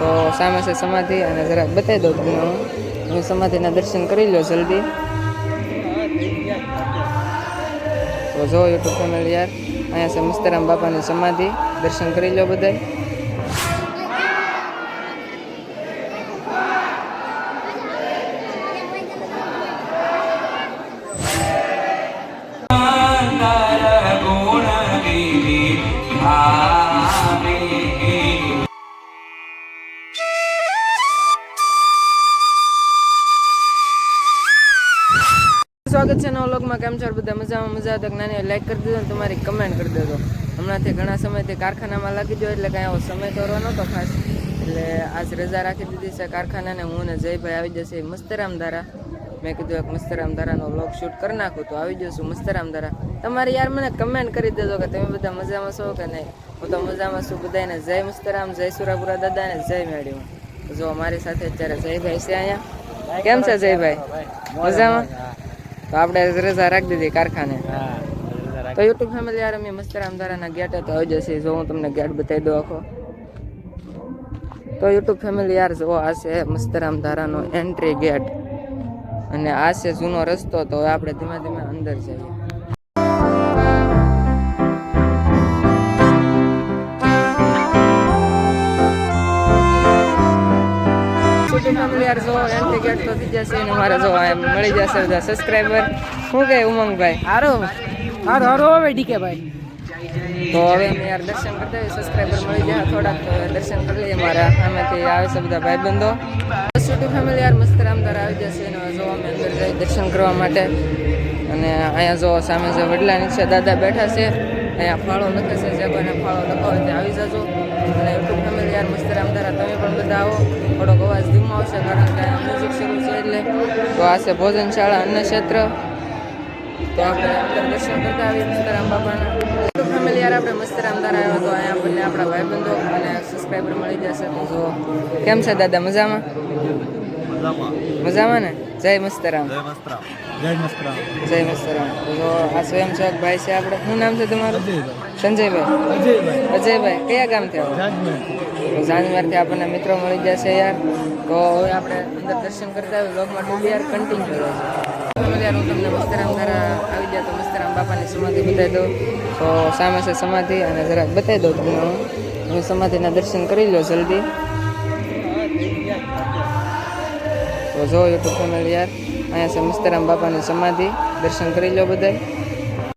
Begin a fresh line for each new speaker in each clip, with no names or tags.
તો સામે છે સમાધિ અને જરાક બતાવી દઉં તમને હું. સમાધિના દર્શન કરી લો જલ્દી. તો જો યુટ્યુબ ફેમિલી યાર, અહીંયા છે મસ્તરામ બાપાની સમાધિ. દર્શન કરી લો બધાય. છે કેમ છો? બધા મજામાં? મજા તો નાની લાઈક કરી દેજો અને તમારી કમેન્ટ કરી દેજો. હમણાંથી ઘણા સમયથી કારખાનામાં લાગી ગયો એટલે કાંઈ આવો સમય તો રહ્યો નહોતો ખાસ. એટલે આજ રજા રાખી દીધી છે કારખાનાને. હું ને જયભાઈ આવી જશે મસ્તરામ ધારા મેં કીધું એક મસ્તરામ ધારાનો વ્લોગ શૂટ કરી નાખું તો આવી જશું મસ્તરામ ધારા તમારે યાર મને કમેન્ટ કરી દેજો કે તમે બધા મજામાં છો કે નહીં? હું તો મજામાં છું બધાને જય મસ્તરામ જય સુરાપુરા દાદા ને જય મેળ્યું જો મારી સાથે અત્યારે જયભાઈ છે અહીંયા. કેમ છે જયભાઈ? મજામાં? તો આપણે રજા રાખી દીધી કારખાને. તો યુટ્યુબ ફેમિલી યાર અમે મસ્તરામ ધારાના ગેટ તો આવી જશે જો હું તમને ગેટ બતાવી દઉં આખો. તો યુટ્યુબ ફેમિલી યાર જો આ છે મસ્તરામ ધારાનો એન્ટ્રી ગેટ અને આ છે જૂનો રસ્તો તો આપણે ધીમે ધીમે અંદર જઈએ. જો એન્ટ્રી ગેટ તો થઈ જશે અને મારા જો મળી જશે બધા સબસ્ક્રાઈબર શું કહે ઉમંગભાઈ?
હારો. હારો હારો હવે ડીકે ભાઈ.
તો હવે અમે યાર દર્શન કરતા હોઈએ સબસ્ક્રાઈબર મળી જાય થોડાક તો દર્શન કરી લઈએ મારા. સામેથી આવે છે બધા ભાઈબંધો. યુટ્યુબ ફેમિલી યાર મસ્ત રામદાર આવી જશે અને જોવા જો અમે અંદર જઈ દર્શન કરવા માટે. અને અહીંયા જો સામે જે વડલા નીચે દાદા બેઠા છે અહીંયા ફાળો લખે છે જે કોઈને ફાળો લખો હોય ત્યાં આવી જજો. અને યુટ્યુબ ફેમિલી યાર મસ્ત રામદારા તમે પણ બધા આવો. થોડોક અવાજ ધીમો આવશે કારણ કે મ્યુઝિક શરૂ છે એટલે. તો આ છે ભોજનશાળા અન્ન ક્ષેત્ર. તો આપણે અંદર દર્શન કરતા આવીએ મસ્તરામ બાપાના. તો ફેમિલી યાર આપણે મસ્તરામ દ્વારા આવ્યો તો અહીંયા આપણને આપણા ભાઈબંધો અને સબસ્ક્રાઈબર મળી જશે તો જો કેમ છે દાદા મજામાં? મજામાં. ને? જય મસ્તરામ.
જય મસ્તરામ. જય મસ્તરામ.
જય મસ્તરામ. તો જો આ સ્વયંસેવક ભાઈ છે આપણે. શું નામ છે તમારું? સંજયભાઈ.
અજયભાઈ.
અજયભાઈ. કયા ગામથી આવો?
જાજમેર.
તો જાન્યુઆરથી આપણને મિત્રો મળી જશે યાર. તો હવે આપણે અંદર દર્શન કરતા હોય બ્લોગમાં ટુ યાર કન્ટિન્યુ રહેશે યાર હું તમને મસ્તરામ ધારા આવી ગયા તો મસ્તરામ બાપાની સમાધિ બતાવી દઉં. તો સામે છે સમાધિ અને જરાક બતાવી દઉં તમને હું. તમે સમાધિના દર્શન કરી લો જલ્દી. તો જો યુટ્યુબ ફેમિલી યાર, અહીંયા છે મસ્તરામ બાપાની સમાધિ. દર્શન કરી લો બધા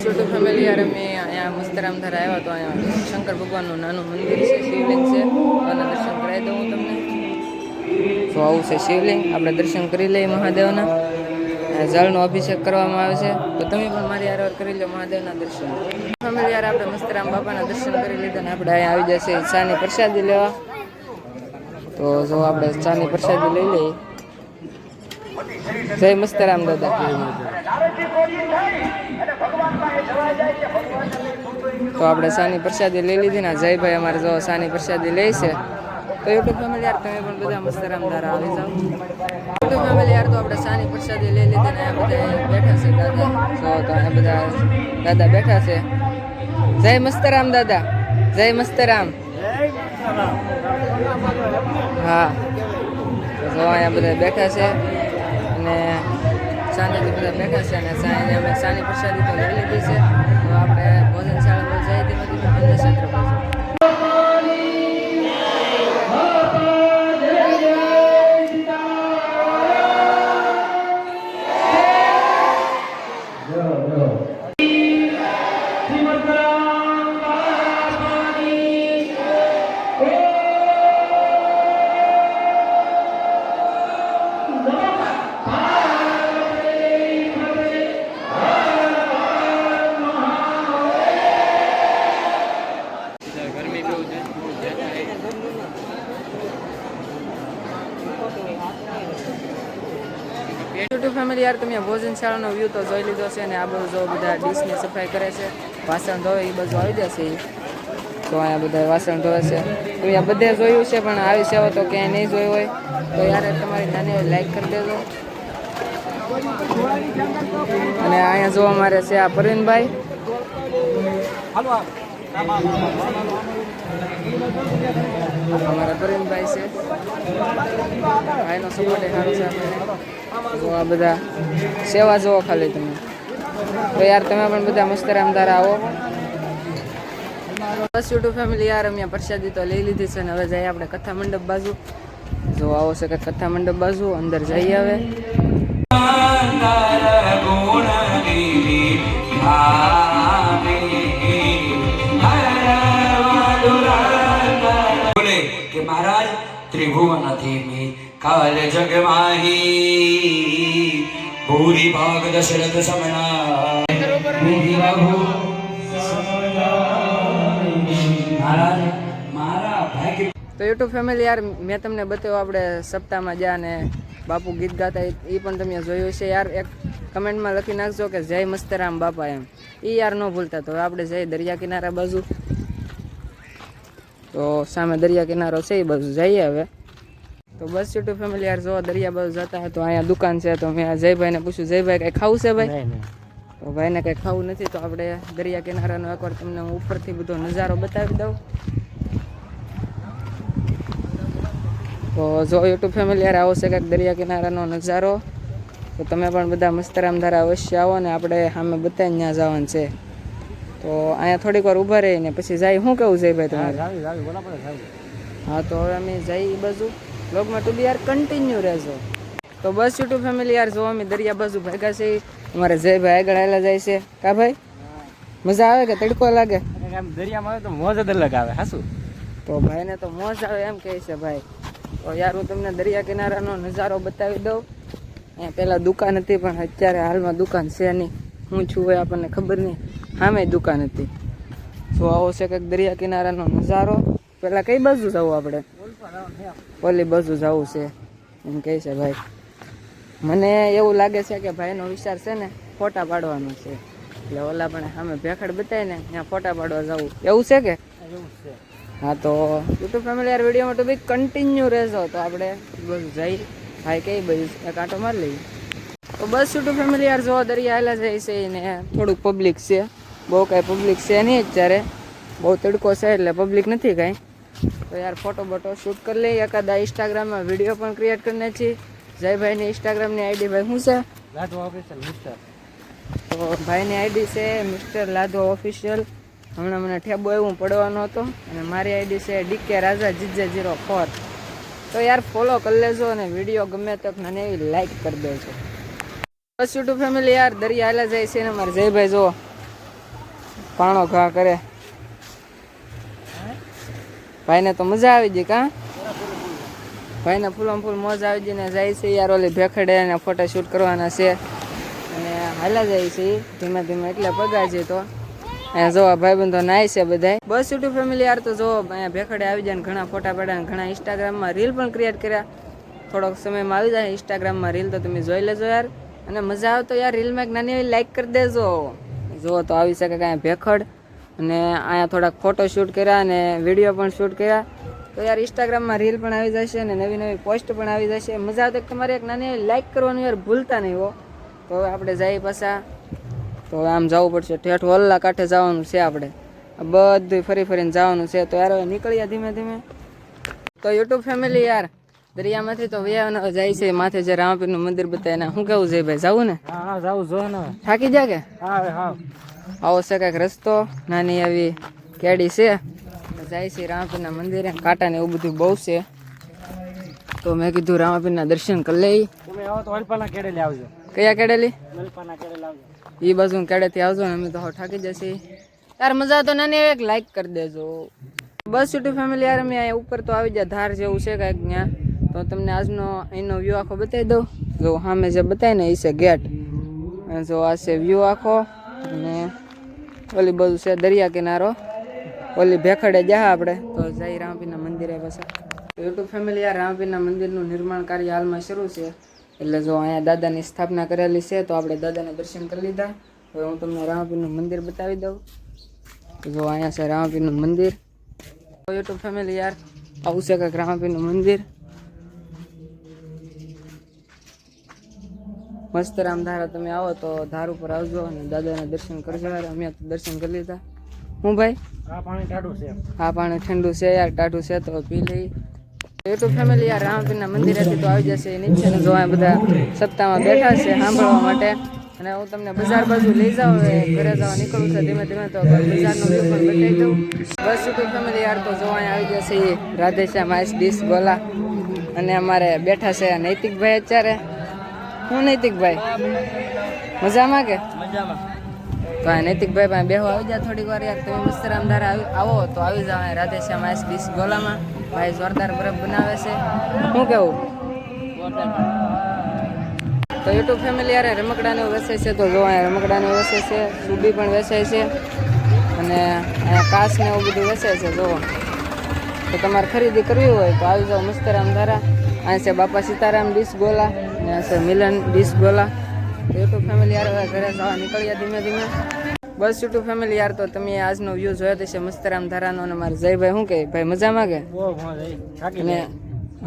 યુટ્યુબ ફેમિલી યાર અમે અહીંયા મસ્તરામ ધારા આવ્યા તો અહીંયા. શંકર ભગવાનનું નાનું મંદિર છે, શિવલિંગ છે. આના દર્શન કરાવી દઉં તમને. તો આવું છે શિવલિંગ. આપણે દર્શન કરી લઈએ મહાદેવના. જળનો અભિષેક કરવામાં આવે છે. તો તમે પણ મારી હારવાર કરી લો મહાદેવના દર્શન. ફેમિલી આપણે મસ્તરામ બાપાના દર્શન કરી લીધા ને આપણે અહીંયા આવી જશે. ચાની પ્રસાદી લેવા. તો જો આપણે ચાની પ્રસાદી લઈ લઈએ. જય મસ્તરામ દાદા. તો આપણે સાની પ્રસાદી લઈ લીધી ને જયભાઈ અમારે જો સાની પ્રસાદી લે છે. તો યુટ્યુબ ફેમિલી યાર તમે પણ બધા મસ્ત રામદાર આવી જાઓ. યુટ્યુબ ફેમિલી યાર તો આપણે સાની પ્રસાદી લઈ લીધી ને આ બધા બેઠા છે દાદા. તો અહીંયા બધા દાદા બેઠા છે. જય મસ્તરામ દાદા. જય મસ્તરામ હા. જો અહીંયા બધા બેઠા છે અને સાંજે બધા બેઠા છે અને સાંજે અમે સાની પ્રસાદી તો લઈ લીધી છે. યુટ્યુબ ફેમિલી યાર, તમે ભોજનશાળાનો વ્યૂ તો જોઈ લીધો છે અને આ બધું જો બધા ડીશની સફાઈ કરે છે, વાસણ ધોવે એ બધું આવી જશે. તો અહીંયા બધા વાસણ ધોવે છે. તો અહીંયા બધે જોયું છે, પણ આવી સેવા તો ક્યાંય નહીં જોઈ હોય. તો યાર, તમારી નાની લાઈક કરી દેજો. અને અહીંયા જોવા મારે છે આ પ્રવીણભાઈ. અમારા પરવીનભાઈ છે. ભાઈનો સપોર્ટ સારો છે આપણે જો આ બધા સેવા જોવો ખાલી તમે. તો યાર, તમે પણ બધા મસ્ત રામદાર આવો. બસ યુટ્યુબ ફેમિલી યાર અમે પ્રસાદી તો લઈ લીધી છે ને હવે જઈએ આપણે કથા મંડપ બાજુ. જો આવો છે કે કથા મંડપ બાજુ અંદર જઈએ હવે.
કે મહારાજ ત્રિભુવન મી કાલ જગમાહી ભૂરી ભાગ દશરથ સમણા
તો યુટ્યુબ ફેમિલી યાર મેં તમને બતાવ્યું આપણે સપ્તાહમાં જ્યાં ને બાપુ ગીત ગાતા એ પણ તમે જોયું છે યાર. એક કમેન્ટમાં લખી નાખજો કે જય મસ્તરામ બાપા એમ. એ યાર ન ભૂલતા તો હવે આપણે જઈ દરિયા કિનારા બાજુ. તો સામે દરિયા કિનારો છે એ બાજુ જઈએ હવે. તો બસ યુટ્યુબ ફેમિલી યાર જો દરિયા બાજુ જતા તો અહીંયા દુકાન છે તો મેં જયભાઈને પૂછ્યું જયભાઈ કંઈ ખાવું છે ભાઈ? ભાઈને કંઈ ખાવું નથી તો આપણે દરિયા કિનારાનો એકવાર તમને હું ઉપરથી બધો નજારો બતાવી દઉં. તો જો યુટ્યુબ ફેમિલી યાર આવો છે કંઈક દરિયા કિનારાનો નજારો તો તમે પણ બધા મસ્તરામ ધારા અવશ્ય આવો ને આપણે સામે બધા ત્યાં જવાનું છે. તો અહીંયા થોડીક વાર ઊભા રહીને પછી જાય. શું કેવું છે ભાઈ તમારે? હા તો હવે અમે જઈ એ બાજુ. બ્લોગમાં ટુ બી યાર કન્ટિન્યુ રહેજો. તો બસ યુટ્યુબ ફેમિલી યાર જો અમે દરિયા બાજુ ભેગા છે અમારે જયભાઈ આગળ આવેલા જાય છે. કા ભાઈ? મજા આવે કે તડકો લાગે?
દરિયામાં આવે તો મોજ જ અલગ આવે હાસું.
તો ભાઈને તો મોજ આવે એમ કહે છે ભાઈ. તો યાર હું તમને દરિયા કિનારાનો નજારો બતાવી દઉં. અહીંયા પહેલાં દુકાન હતી પણ અત્યારે હાલમાં દુકાન છે નહીં. હું છું એ આપણને ખબર નહીં. સામે દુકાન હતી. તો આવો છે કંઈક દરિયા કિનારાનો નજારો. પહેલાં કઈ બાજુ જવું આપણે? ઓલી બાજુ જવું છે. એમ કહે છે ભાઈ. મને એવું લાગે છે કે ભાઈનો વિચાર છે ને ફોટા પાડવાનો છે. એટલે ઓલા પણ સામે ભેખડ બતાવી ને ત્યાં ફોટા પાડવા જવું. એવું છે કે? હા તો યુટ્યુબ ફેમિલી યાર વિડીયોમાં તો બી કન્ટિન્યુ રહેજો. તો આપણે બસ જઈ ભાઈ કઈ બધું એક આંટો મારી લઈએ. તો બસ યુટ્યુબ ફેમિલી યાર જોવા દરિયા આવેલા જાય છે ને થોડુંક પબ્લિક છે. બહુ કાંઈ પબ્લિક છે નહીં અત્યારે. બહુ તડકો છે એટલે પબ્લિક નથી કાંઈ. તો યાર ફોટો બોટો શૂટ કરી લઈએ. એકાદા ઇન્સ્ટાગ્રામમાં વીડિયો પણ ક્રિએટ કરીને છીએ જયભાઈની ઇન્સ્ટાગ્રામની આઈડી ભાઈ શું છે?
લાધો ઓફિશિયલ મિસ્ટર
તો ભાઈની આઈડી છે મિસ્ટર લાધો ઓફિશિયલ હમણાં મને ઠેબો એવું પડવાનો હતો. અને મારી આઈડી છે DK Raja GJ zero four તો યાર ફોલો કરી લેજો અને વીડિયો ગમે તો મને એવી લાઈક કરી દેજો. બસ યુટ્યુબ ફેમિલી યાર દરિયા આલા જાય છે ને મારે જયભાઈ જુઓ પાણો ઘા કરે. ભાઈને તો મજા આવી ગઈ કાં? ભાઈને ફૂલમ ફૂલ મોજ આવી જઈને જાય છે. યાર ઓલી ભેખડે અને ફોટા શૂટ કરવાના છે. અને હાલા જાય છે. ધીમે ધીમે એટલે પગા છે તો. જોવા ભાઈબંધો નાય છે બધાય. બસ યુટ્યુબ ફેમિલી યાર તો જો અહીંયા ભેખડે આવી જાય ઘણા ફોટા પડ્યા અને ઘણા ઇન્સ્ટાગ્રામમાં રીલ પણ ક્રિએટ કર્યા. થોડોક સમયમાં આવી જાય ઇન્સ્ટાગ્રામમાં રીલ તો તમે જોઈ લેજો યાર. અને મજા આવે તો યાર રીલમાં એક નાની એવી લાઈક કરી દેજો. જો તો આવી શકે કાંઈ ભેખડ. અને અહીંયા થોડાક ફોટો શૂટ કર્યા અને વીડિયો પણ શૂટ કર્યા. તો યાર ઇન્સ્ટાગ્રામમાં રીલ પણ આવી જશે અને નવી નવી પોસ્ટ પણ આવી જશે. મજા આવે તો તમારે એક નાની લાઇક લાઈક કરવાનું યાર ભૂલતા નહીં હો. તો હવે આપણે જઈએ પાછા. તો આમ જવું પડશે. ઠેઠ વલ્લા કાંઠે જવાનું છે આપણે. બધું ફરી ફરીને જવાનું છે. તો યાર હવે નીકળ્યા ધીમે ધીમે. તો યુટ્યુબ ફેમિલી યાર દરિયામાંથી તો વૈયા જાય છે. માથે જે રામપીરનું મંદિર બતાવે ને શું કેવું છે ભાઈ જવું ને?
હા હા જો ને.
થાકી જા કે?
હા હા.
આવો છે કાંઈક રસ્તો. નાની આવી કેડી છે. જાય છે રામાપીરના મંદિરે. કાંટા ને એવું બધું બહુ છે. તો મેં કીધું રામાપીરના દર્શન કરી લઈ.
તમે આવો તો અલ્પાના કેડે આવજો.
કયા કેડેલી
અલ્પાના કેડે લાવજો
એ બાજુ કેડેથી આવજો ને અમે તો થાકી જશે. તાર મજા તો નાની એક લાઈક કરી દેજો. બસ યુટ્યુબ ફેમિલી યાર અમે અહીંયા ઉપર તો આવી જાય ધાર જેવું છે કાંઈક ત્યાં. તો તમને આજનો એનો વ્યૂ આખો બતાવી દઉં. જો સામે જે બતાવી ને એ છે ગેટ અને જો આ છે વ્યૂ આખો. અને ઓલી બધું છે દરિયા કિનારો. ઓલી ભેખડે જા આપણે. તો જય રામપીના મંદિરે પાછા યુટ્યુબ ફેમિલી યાર રામપીના મંદિરનું નિર્માણ કાર્ય હાલમાં શરૂ છે. એટલે જો અહીંયા દાદાની સ્થાપના કરેલી છે, તો આપણે દાદાને દર્શન કરી લીધા. હવે હું તમને રામપીરનું મંદિર બતાવી દઉં. જો અહીંયા છે રામપીરનું મંદિર. યુટ્યુબ ફેમિલી યાર, આવું છે કંઈક રામપીનું મંદિર. મસ્ત રામધારા, તમે આવો તો ધાર ઉપર આવજો અને દાદાના દર્શન કરજો. અમે દર્શન કરી લીધા. હું ભાઈ?
આ પાણી ટાઢું છે
આ પાણી ઠંડુ છે યાર ટાઢું છે તો પી લઈ. યુટ્યુબ ફેમિલી યાર રામપીરના મંદિરેથી તો આવી જશે નીચે જોવા બધા સપ્તાહમાં બેઠા છે સાંભળવા માટે. અને હું તમને બજાર બાજુ લઈ જાઉં ઘરે જવા નીકળું છું ધીમે ધીમે તો બજારનો વ્યૂ પણ બતાવી દઉં. બસ યુટ્યુબ ફેમિલી યાર તો જોવા આવી જશે એ રાધેશ્યામ આઈસ ડીશ ગોલા. અને અમારે બેઠા છે નૈતિકભાઈ અત્યારે. હું નૈતિકભાઈ? મજામાં કે?
મજામાં.
તો આ નૈતિકભાઈ પાસે બેહો, આવી જાય થોડીક વાર યાર. તમે મસ્તરામ ધારા આવી તો આવી જાવ રાધે રાધેશ્યામ આઈસ ડીશ ગોલામાં. ભાઈ જોરદાર બરફ બનાવે છે. શું કેવું? તો યુટ્યુબ ફેમિલી યારે રમકડાને વેચે છે, તો જો અહીંયા રમકડાને વેચે છે, સુબી પણ વેચાય છે, અને અહીંયા કાચ ને એવું બધું વેચાય છે જો તો તમારે ખરીદી કરવી હોય તો આવી જાઓ મસ્તરામ ધારા. અહીંયા છે બાપા સીતારામ ડીશ ગોલા, અને છે મિલન ડીશ ગોલા. યુટ્યુબ ફેમિલી યાર હવે ઘરે જવા નીકળ્યા ધીમે ધીમે. બસ યુટ્યુબ ફેમિલી યાર તો તમે આજનો વ્યૂ જોયો તો છે મસ્તરામ ધારાનો અને મારે જયભાઈ શું કહે ભાઈ મજામાં કે?
બહુ મોજ આવી. થાકી
અને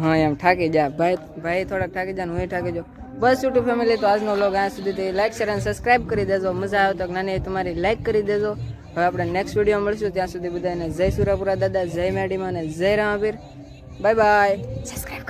હા એમ થાકી જા ભાઈ ભાઈ થોડાક થાકી જા હું થાકી જાઉં બસ યુટ્યુબ ફેમિલી તો આજનો વ્લોગ અહીંયા સુધી લાઈક શેર અને સબસ્ક્રાઇબ કરી દેજો. મજા આવે તો નાની તમારી લાઈક કરી દેજો. હવે આપણે નેક્સ્ટ વીડિયો મળશું. ત્યાં સુધી બધાને જય સુરાપુરા દાદા જય મેડીમાં અને જય રામાપીર. Bye bye subscribe